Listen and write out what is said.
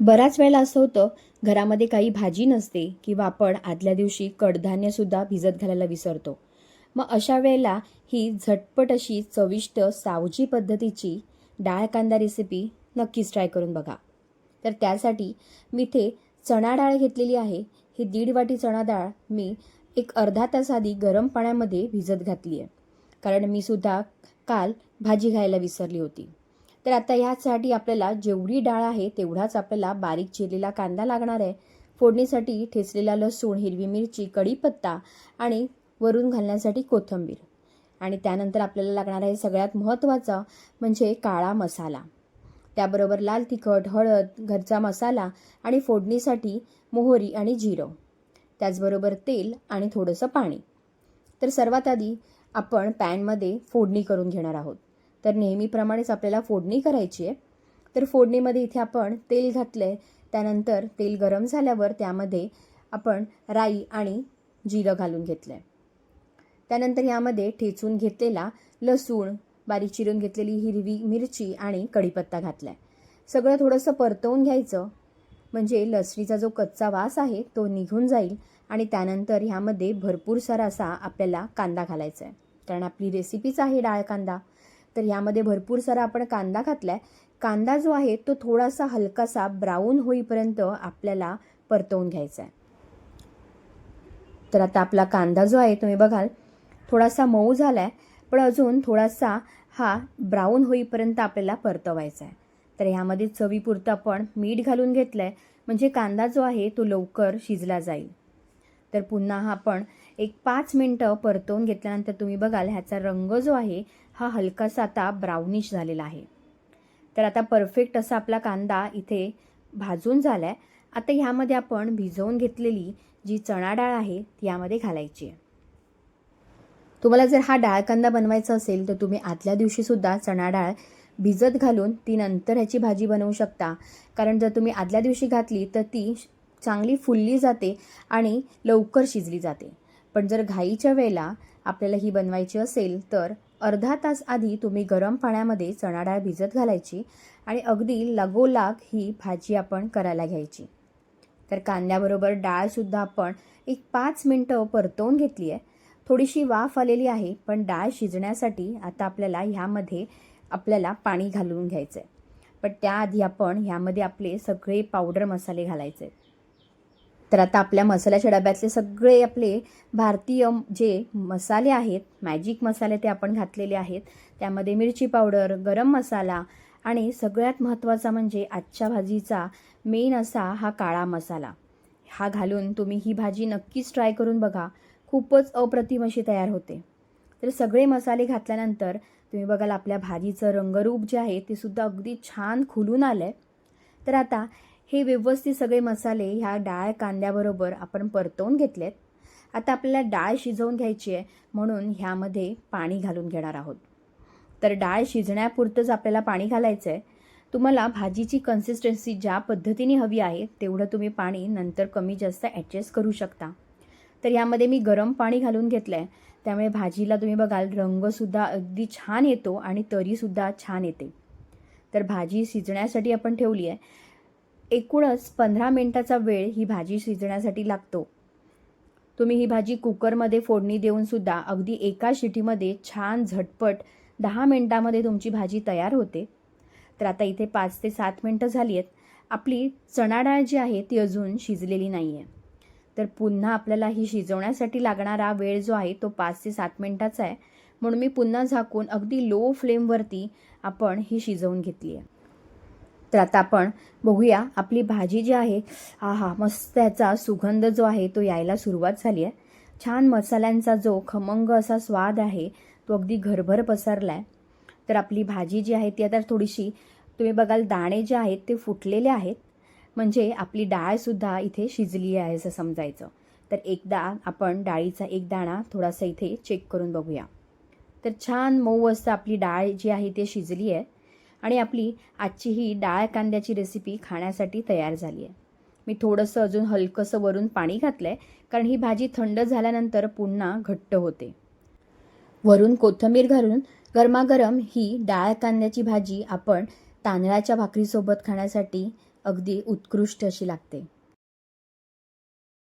बऱ्याच वेळेला असं होतं घरामध्ये काही भाजी नसते किंवा आपण आदल्या दिवशी कडधान्यसुद्धा भिजत घालायला विसरतो. मग अशा वेळेला ही झटपट अशी चविष्ट सावजी पद्धतीची डाळ कांदा रेसिपी नक्कीच ट्राय करून बघा. तर त्यासाठी मी इथे चणा डाळ घेतलेली आहे. ही दीड वाटी चणा डाळ मी एक अर्धा तास आधी गरम पाण्यामध्ये भिजत घातली आहे कारण मी सुद्धा काल भाजी घ्यायला विसरली होती. तर आता ह्यासाठी आपल्याला जेवढी डाळ आहे तेवढाच आपल्याला बारीक चिरलेला कांदा लागणार आहे. फोडणीसाठी ठेचलेला लसूण हिरवी मिरची कढीपत्ता आणि वरून घालण्यासाठी कोथिंबीर. आणि त्यानंतर आपल्याला लागणार आहे सगळ्यात महत्त्वाचा म्हणजे काळा मसाला. त्याबरोबर लाल तिखट हळद घरचा मसाला आणि फोडणीसाठी मोहरी आणि जिरं. त्याचबरोबर तेल आणि थोडंसं पाणी. तर सर्वात आधी आपण पॅनमध्ये फोडणी करून घेणार आहोत. तर नेहमीप्रमाणेच आपल्याला फोडणी करायची आहे. तर फोडणीमध्ये इथे आपण तेल घातलं आहे त्यानंतर तेल गरम झाल्यावर त्यामध्ये आपण राई आणि जिरं घालून घेतलं आहे त्यानंतर यामध्ये ठेचून घेतलेला लसूण बारीक चिरून घेतलेली हिरवी मिरची आणि कढीपत्ता घातला आहे सगळं थोडंसं परतवून घ्यायचं. म्हणजे लसणीचा जो कच्चा वास आहे तो निघून जाईल आणि त्यानंतर ह्यामध्ये भरपूर सारा असा आपल्याला कांदा घालायचा आहे कारण आपली रेसिपीच आहे डाळ कांदा. तर ह्यामध्ये भरपूर सारा आपण कांदा घातला आहे कांदा जो आहे तो थोडासा हलकासा ब्राऊन होईपर्यंत आपल्याला परतवून घ्यायचा आहे तर आता आपला कांदा जो आहे तुम्ही बघाल थोडासा मऊ झाला आहे पण अजून थोडासा हा ब्राऊन होईपर्यंत आपल्याला परतवायचा आहे तर ह्यामध्ये चवीपुरतं आपण मीठ घालून घेतलं आहे म्हणजे कांदा जो आहे तो लवकर शिजला जाईल. तर पुन्हा हा आपण एक पाच मिनटं परतवून घेतल्यानंतर तुम्ही बघाल ह्याचा रंग जो आहे हा हलकासा आता ब्राउनिश झालेला आहे. तर आता परफेक्ट असा आपला कांदा इथे भाजून झाला आहे आता ह्यामध्ये आपण भिजवून घेतलेली जी चणा डाळ आहे ती यामध्ये घालायची आहे. तुम्हाला जर हा डाळ कांदा बनवायचा असेल तर तुम्ही आदल्या दिवशीसुद्धा चणा डाळ भिजत घालून ती नंतर ह्याची भाजी बनवू शकता. कारण जर तुम्ही आदल्या दिवशी घातली तर ती चांगली फुलली जाते आणि लवकर शिजली जाते. पण जर घाईच्या वेळेला आपल्याला ही बनवायची असेल तर अर्धा तास आधी तुम्ही गरम पाण्यामध्ये चणा डाळ भिजत घालायची आणि अगदी लगोलाग ही भाजी आपण करायला घ्यायची. तर कांद्याबरोबर डाळसुद्धा आपण एक पाच मिनटं परतवून घेतली आहे. थोडीशी वाफ आलेली आहे पण डाळ शिजण्यासाठी आता आपल्याला ह्यामध्ये आपल्याला पाणी घालून घ्यायचं आहे पण त्याआधी आपण ह्यामध्ये आपले सगळे पावडर मसाले घालायचे. तर आता आपल्या मसाल्याच्या डब्यातले सगळे आपले भारतीय जे मसाले आहेत मॅजिक मसाले ते आपण घातलेले आहेत. त्यामध्ये मिरची पावडर गरम मसाला आणि सगळ्यात महत्त्वाचा म्हणजे आजच्या भाजीचा मेन असा हा काळा मसाला. हा घालून तुम्ही ही भाजी नक्कीच ट्राय करून बघा. खूपच अप्रतिम अशी तयार होते. तर सगळे मसाले घातल्यानंतर तुम्ही बघाल आपल्या भाजीचं रंगरूप जे आहे ते सुद्धा अगदी छान खुलून आलं आहे तर आता हे व्यवस्थित सगळे मसाले ह्या डाळ कांद्याबरोबर आपण परतवून घेतलेत. आता आपल्याला डाळ शिजवून घ्यायची आहे म्हणून ह्यामध्ये पाणी घालून घेणार आहोत. तर डाळ शिजण्यापुरतंच आपल्याला पाणी घालायचं आहे. तुम्हाला भाजीची कन्सिस्टन्सी ज्या पद्धतीने हवी आहे तेवढं तुम्ही पाणी नंतर कमी जास्त ॲडजस्ट करू शकता. तर यामध्ये मी गरम पाणी घालून घेतलं आहे त्यामुळे भाजीला तुम्ही बघाल रंगसुद्धा अगदी छान येतो आणि तरीसुद्धा छान येते. तर भाजी शिजण्यासाठी आपण ठेवली आहे. एकूणच पंधरा मिनटाचा वेळ ही भाजी शिजण्यासाठी लागतो. तुम्ही ही भाजी कुकरमध्ये फोडणी देऊनसुद्धा अगदी एका शिटीमध्ये छान झटपट दहा मिनटामध्ये तुमची भाजी तयार होते. तर आता इथे पाच ते सात मिनटं झाली आहेत आपली चणा डाळ जी आहे ती अजून शिजलेली नाही आहे तर पुन्हा आपल्याला ही शिजवण्यासाठी लागणारा वेळ जो आहे तो पाच ते सात मिनटाचा आहे. म्हणून मी पुन्हा झाकून अगदी लो फ्लेमवरती आपण ही शिजवून घेतली आहे तर आता आपण बघूया आपली भाजी जी आहे हा हा मस्त त्याचा सुगंध जो आहे तो यायला सुरुवात झाली आहे. छान मसाल्यांचा जो खमंग असा स्वाद आहे तो अगदी घरभर पसरला आहे तर आपली भाजी जी आहे ती आता थोडीशी तुम्ही बघाल दाणे जे आहेत ते फुटलेले आहेत. म्हणजे आपली डाळसुद्धा इथे शिजली आहे असं समजायचं. तर एकदा आपण डाळीचा एक दाणा थोडासा इथे चेक करून बघूया. तर छान मऊ असं आपली डाळ जी आहे ती शिजली आहे. आणि आपली आजची ही डाळ कांद्याची रेसिपी खाण्यासाठी तयार झाली आहे. मी थोडंसं अजून हलकंसं वरून पाणी घातलं आहे कारण ही भाजी थंड झाल्यानंतर पुन्हा घट्ट होते. वरून कोथिंबीर घालून गरमागरम ही डाळ कांद्याची भाजी आपण तांदळाच्या भाकरीसोबत खाण्यासाठी अगदी उत्कृष्ट अशी लागते.